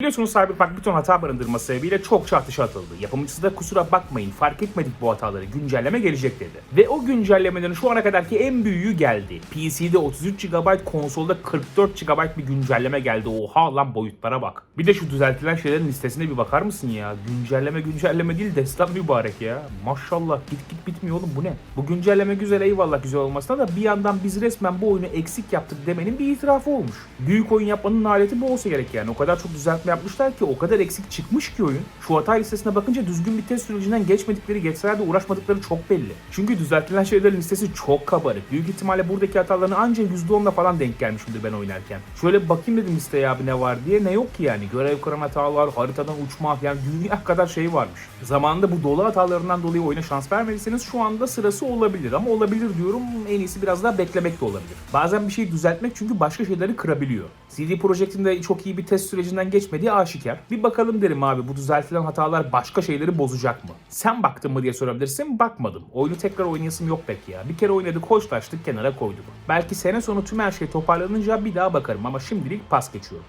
Biliyorsunuz Cyberpunk bir ton hata barındırması sebebiyle çokça atışa atıldı. Yapımcısı da kusura bakmayın fark etmedik bu hataları güncelleme gelecek dedi. Ve o güncellemelerin şu ana kadarki en büyüğü geldi. PC'de 33 GB, konsolda 44 GB bir güncelleme geldi. Oha lan boyutlara bak. Bir de şu düzeltilen şeylerin listesine bir bakar mısın ya? Güncelleme güncelleme değil destan mübarek ya. Maşallah git git bitmiyor oğlum bu ne? Bu güncelleme güzel eyvallah güzel olmasına da bir yandan biz resmen bu oyunu eksik yaptık demenin bir itirafı olmuş. Büyük oyun yapmanın aleti bu olsa gerek yani. O kadar çok düzeltme yapmışlar ki o kadar eksik çıkmış ki oyun. Şu hata listesine bakınca düzgün bir test sürecinden geçmedikleri geçseler de uğraşmadıkları çok belli. Çünkü düzeltilen şeylerin listesi çok kabarık. Büyük ihtimalle buradaki hataların ancak %10'la falan denk gelmişimdir ben oynarken. Şöyle bakayım dedim listeye abi ne var diye. Ne yok ki yani. Görev kıran hatalar, haritadan uçma yani dünya kadar şey varmış. Zamanında bu dolu hatalarından dolayı oyuna şans vermediyseniz şu anda sırası olabilir. Ama olabilir diyorum en iyisi biraz daha beklemek de olabilir. Bazen bir şeyi düzeltmek çünkü başka şeyleri kırabiliyor. CD Projekt'in de çok iyi bir test sürecinden geçmediği aşikar. Bir bakalım derim abi bu düzeltilen hatalar başka şeyleri bozacak mı? Sen baktın mı diye sorabilirsin. Bakmadım. Oyunu tekrar oynayasım yok pek ya. Bir kere oynadık, hoşlaştık, kenara koyduk. Belki sene sonu tüm her şey toparlanınca bir daha bakarım ama şimdilik pas geçiyorum.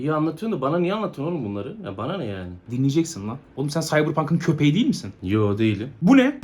İyi anlatıyorsun da bana niye anlatıyorsun oğlum bunları? Ya bana ne yani? Dinleyeceksin lan. Oğlum sen Cyberpunk'ın köpeği değil misin? Yo değilim. Bu ne?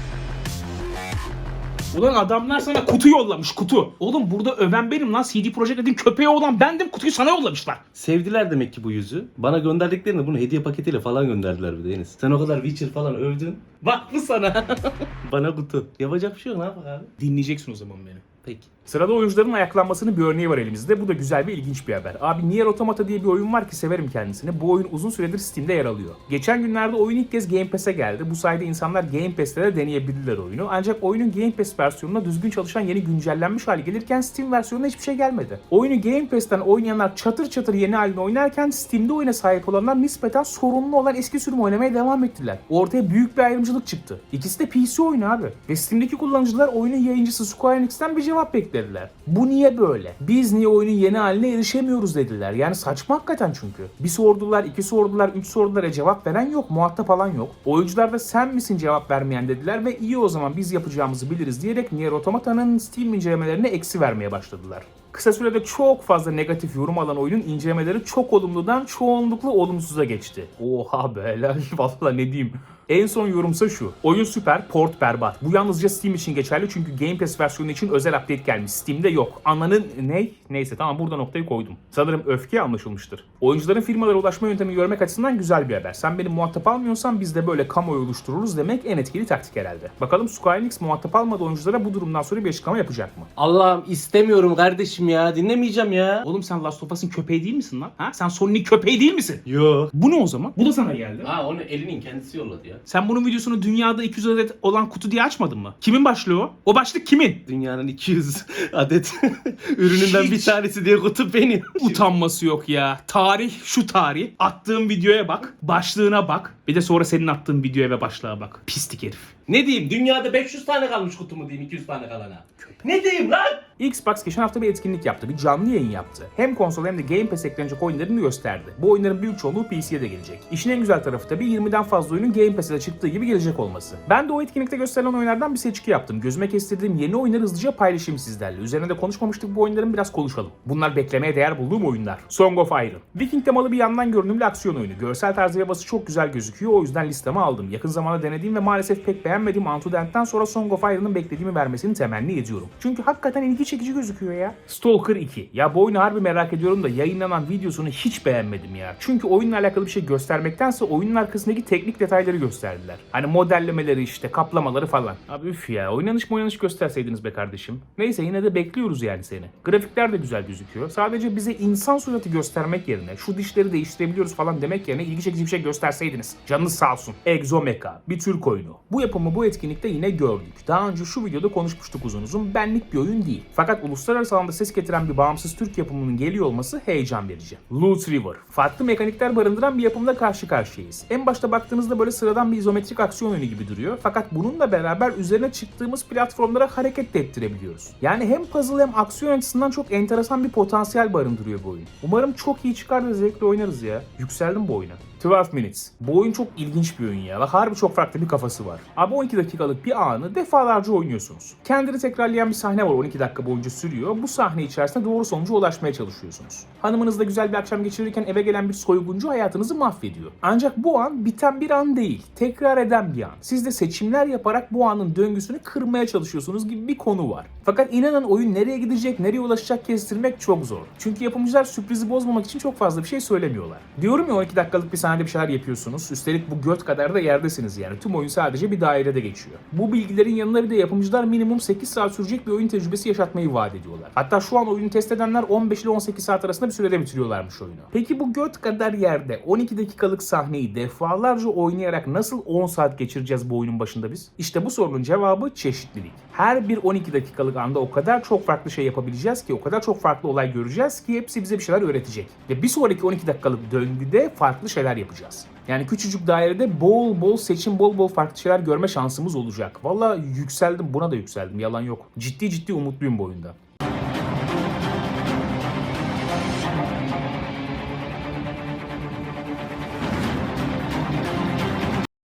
Ulan adamlar sana kutu yollamış kutu. Oğlum burada öven benim lan. CD Projekt Red'in köpeği olan bendim. Kutuyu sana yollamışlar. Sevdiler demek ki bu yüzü. Bana gönderdiklerini bunu hediye paketiyle falan gönderdiler bir de Enes. Sen o kadar Witcher falan övdün. Bak mı sana? bana kutu. Yapacak bir şey yok ne yapak abi? Dinleyeceksin o zaman beni. Peki. Sırada oyuncuların ayaklanmasının bir örneği var elimizde. Bu da güzel ve ilginç bir haber. Abi Nier Automata diye bir oyun var ki severim kendisini. Bu oyun uzun süredir Steam'de yer alıyor. Geçen günlerde oyun ilk kez Game Pass'e geldi. Bu sayede insanlar Game Pass'te de deneyebildiler oyunu. Ancak oyunun Game Pass versiyonuna düzgün çalışan yeni güncellenmiş hali gelirken Steam versiyonuna hiçbir şey gelmedi. Oyunu Game Pass'ten oynayanlar çatır çatır yeni halini oynarken Steam'de oyuna sahip olanlar nispeten sorunlu olan eski sürüm oynamaya devam ettiler. Ortaya büyük bir ayrımcılık çıktı. İkisi de PC oyunu abi. Ve Steam'deki kullanıcılar oyunun yayıncısı Square Enix'ten bir cevap beklediler. Bu niye böyle? Biz niye oyunun yeni haline erişemiyoruz dediler. Yani saçma hakikaten çünkü. Bir sordular, iki sordular, üç sordular. E cevap veren yok, muhatap alan yok. Oyuncular da sen misin cevap vermeyen dediler ve iyi o zaman biz yapacağımızı biliriz diyerek Nier Automata'nın Steam incelemelerine eksi vermeye başladılar. Kısa sürede çok fazla negatif yorum alan oyunun incelemeleri çok olumludan çoğunlukla olumsuza geçti. Oha be helal valla ne diyeyim. En son yorumsa şu. Oyun süper, port berbat. Bu yalnızca Steam için geçerli çünkü Game Pass versiyonu için özel update gelmiş. Steam'de yok. Ananın ne? Neyse tamam burada noktayı koydum. Sanırım öfke anlaşılmıştır. Oyuncuların firmalara ulaşma yöntemini görmek açısından güzel bir haber. Sen beni muhatap almıyorsan biz de böyle kamuoyu oluştururuz demek en etkili taktik herhalde. Bakalım Square Enix muhatap almadığı oyunculara bu durumdan sonra bir açıklama yapacak mı? Allah'ım istemiyorum kardeşim ya. Dinlemeyeceğim ya. Oğlum sen Last of Us'ın köpeği değil misin lan? Ha? Sen Sony'nin köpeği değil misin? Yo. Bu ne o zaman? Bu da sana geldi. Ha onu elinin kendisi yolladı ya. Sen bunun videosunu dünyada 200 adet olan kutu diye açmadın mı? Kimin başlığı o? O başlık kimin? Dünyanın 200 adet ürününden bir Hiç. tanesi diye kutu benim. Utanması yok ya. Tarih şu tarih. Attığım videoya bak. Başlığına bak. Bir de sonra senin attığın videoya ve başlığa bak. Pislik herif. Ne diyeyim? Dünyada 500 tane kalmış kutu mu diyeyim 200 tane kalana? Ne diyeyim lan? Xbox geçen hafta bir etkinlik yaptı. Bir canlı yayın yaptı. Hem konsol hem de Game Pass eklenecek oyunlarını gösterdi. Bu oyunların büyük çoğunluğu PC'ye de gelecek. İşin en güzel tarafı tabii 20'den fazla oyunun Game Pass'e çıktığı gibi gelecek olması. Ben de o etkinlikte gösterilen oyunlardan bir seçki yaptım. Gözüme kestirdiğim yeni oyunları hızlıca paylaşayım sizlerle. Üzerine de konuşmamıştık bu oyunların biraz konuşalım. Bunlar beklemeye değer bulduğum oyunlar. Song of Iron. Viking temalı bir yandan görünümlü aksiyon oyunu. Görsel tarzı ve bası çok güzel gözüküyor. O yüzden listeme aldım. Yakın zamanda denediğim ve maalesef pek beğenmediğim Dawn'dan sonra Song of Iron'ın beklediğimi vermesini temenni ediyorum. Çünkü hakikaten ilgi çekici gözüküyor ya. Stalker 2. Ya bu oyunu harbi merak ediyorum da yayınlanan videosunu hiç beğenmedim ya. Çünkü oyunla alakalı bir şey göstermektense oyunun arkasındaki teknik detayları gösterdiler. Hani modellemeleri işte kaplamaları falan. Abi üf ya oynanış oynanış gösterseydiniz be kardeşim. Neyse yine de bekliyoruz yani seni. Grafikler de güzel gözüküyor. Sadece bize insan suratı göstermek yerine şu dişleri değiştirebiliyoruz falan demek yerine ilgi çekici bir şey gösterseydiniz. Canınız sağ olsun. Exomecha. Bir Türk oyunu. Bu yapımı bu etkinlikte yine gördük. Daha önce şu videoda konuşmuştuk uzun uzun. Benlik bir oyun değil. Fakat uluslararası alanda ses getiren bir bağımsız Türk yapımının geliyor olması heyecan verici. Loot River. Farklı mekanikler barındıran bir yapımda karşı karşıyayız. En başta baktığınızda böyle sıradan bir izometrik aksiyon oyunu gibi duruyor. Fakat bununla beraber üzerine çıktığımız platformlara hareket de ettirebiliyoruz. Yani hem puzzle hem aksiyon açısından çok enteresan bir potansiyel barındırıyor bu oyun. Umarım çok iyi çıkar ve zevkle oynarız ya. Yükseldim bu oyuna. 12 Minutes. Bu oyun çok ilginç bir oyun ya. Bak harbi çok farklı bir kafası var. Abi 12 dakikalık bir anı defalarca oynuyorsunuz. Kendini tekrarlayan bir sahne var 12 dakika boyunca sürüyor. Bu sahne içerisinde doğru sonuca ulaşmaya çalışıyorsunuz. Hanımınızla güzel bir akşam geçirirken eve gelen bir soyguncu hayatınızı mahvediyor. Ancak bu an biten bir an değil. Tekrar eden bir an. Siz de seçimler yaparak bu anın döngüsünü kırmaya çalışıyorsunuz gibi bir konu var. Fakat inanın oyun nereye gidecek, nereye ulaşacak kestirmek çok zor. Çünkü yapımcılar sürprizi bozmamak için çok fazla bir şey söylemiyorlar. Diyorum ya 12 dakikalık bir sahnede bir şeyler yapıyorsunuz. Üstelik bu göt kadar da yerdesiniz yani. Tüm oyun sadece bir dairede geçiyor. Bu bilgilerin yanına bir de yapımcılar minimum 8 saat sürecek bir oyun tecrübesi yaşatmayı vaat ediyorlar. Hatta şu an oyunu test edenler 15 ile 18 saat arasında bir sürede bitiriyorlarmış oyunu. Peki bu göt kadar yerde 12 dakikalık sahneyi defalarca oynayarak nasıl 10 saat geçireceğiz bu oyunun başında biz? İşte bu sorunun cevabı çeşitlilik. Her bir 12 dakikalık anda o kadar çok farklı şey yapabileceğiz ki, o kadar çok farklı olay göreceğiz ki hepsi bize bir şeyler öğretecek. Ve bir sonraki 12 dakikalık döngüde farklı şeyler yapacağız. Yani küçücük dairede bol bol seçim, bol bol farklı şeyler görme şansımız olacak. Valla yükseldim, buna da yükseldim. Yalan yok. Ciddi ciddi umutluyum bu oyunda.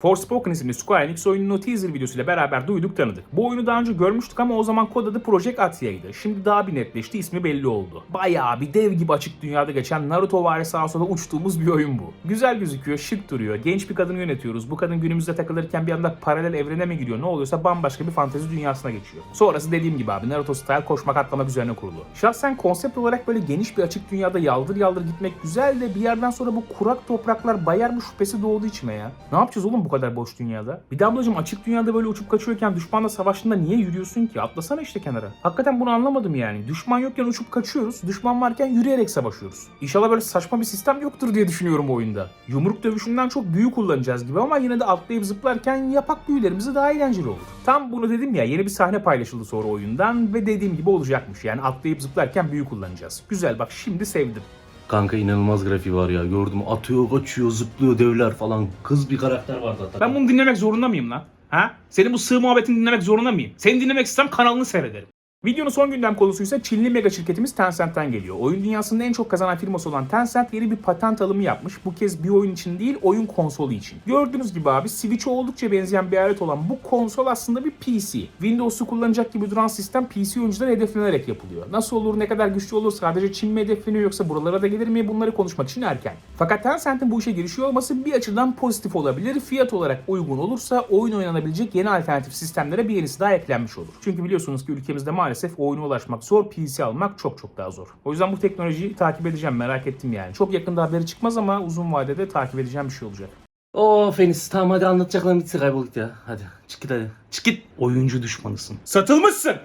Forspoken isimli Square Enix oyununu teaser videosuyla beraber duyduk tanıdık. Bu oyunu daha önce görmüştük ama o zaman kod adı Project Atia'ydı. Şimdi daha bir netleşti ismi belli oldu. Bayağı bir dev gibi açık dünyada geçen Naruto vari sağa sola uçtuğumuz bir oyun bu. Güzel gözüküyor, şık duruyor. Genç bir kadını yönetiyoruz. Bu kadın günümüzde takılırken bir anda paralel evrene mi gidiyor ne oluyorsa bambaşka bir fantezi dünyasına geçiyor. Sonrası dediğim gibi abi Naruto style koşmak atlamak üzerine kurulu. Şahsen konsept olarak böyle geniş bir açık dünyada yaldır yaldır gitmek güzel de bir yerden sonra bu kurak topraklar bayar mı şüphesi doğdu içime ya. Ne yapacağız oğlum bu kadar boş dünyada? Bir de ablacım açık dünyada böyle uçup kaçıyorken düşmanla savaştığında niye yürüyorsun ki? Atlasana işte kenara. Hakikaten bunu anlamadım yani. Düşman yokken uçup kaçıyoruz. Düşman varken yürüyerek savaşıyoruz. İnşallah böyle saçma bir sistem yoktur diye düşünüyorum oyunda. Yumruk dövüşünden çok büyü kullanacağız gibi ama yine de atlayıp zıplarken yapak büyülerimizi daha eğlenceli olur. Tam bunu dedim ya yeni bir sahne paylaşıldı sonra oyundan ve dediğim gibi olacakmış. Yani atlayıp zıplarken büyü kullanacağız. Güzel bak şimdi sevdim. Kanka inanılmaz grafiği var ya gördüm atıyor kaçıyor zıplıyor devler falan kız bir karakter var zaten. Ben bunu dinlemek zorunda mıyım lan? Ha? Senin bu sığ muhabbetini dinlemek zorunda mıyım? Seni dinlemek istem kanalını seyrederim. Videonun son gündem konusu ise Çinli mega şirketimiz Tencent'ten geliyor. Oyun dünyasının en çok kazanan firması olan Tencent yeni bir patent alımı yapmış. Bu kez bir oyun için değil, oyun konsolu için. Gördüğünüz gibi abi Switch'e oldukça benzeyen bir alet olan bu konsol aslında bir PC. Windows'u kullanacak gibi duran sistem PC oyuncuları hedeflenerek yapılıyor. Nasıl olur, ne kadar güçlü olur, sadece Çin mi hedefleniyor yoksa buralara da gelir mi bunları konuşmak için erken. Fakat Tencent'in bu işe girişiyor olması bir açıdan pozitif olabilir. Fiyat olarak uygun olursa oyun oynanabilecek yeni alternatif sistemlere bir yenisi daha eklenmiş olur. Çünkü biliyorsunuz ki ülkemizde maalesef oyuna ulaşmak zor, PC almak çok çok daha zor. O yüzden bu teknolojiyi takip edeceğim merak ettim yani. Çok yakında haberi çıkmaz ama uzun vadede takip edeceğim bir şey olacak. Of Enis tamam hadi anlatacaklarım bitsin kaybol git ya. Hadi çık git hadi. Çık git. Oyuncu düşmanısın. Satılmışsın!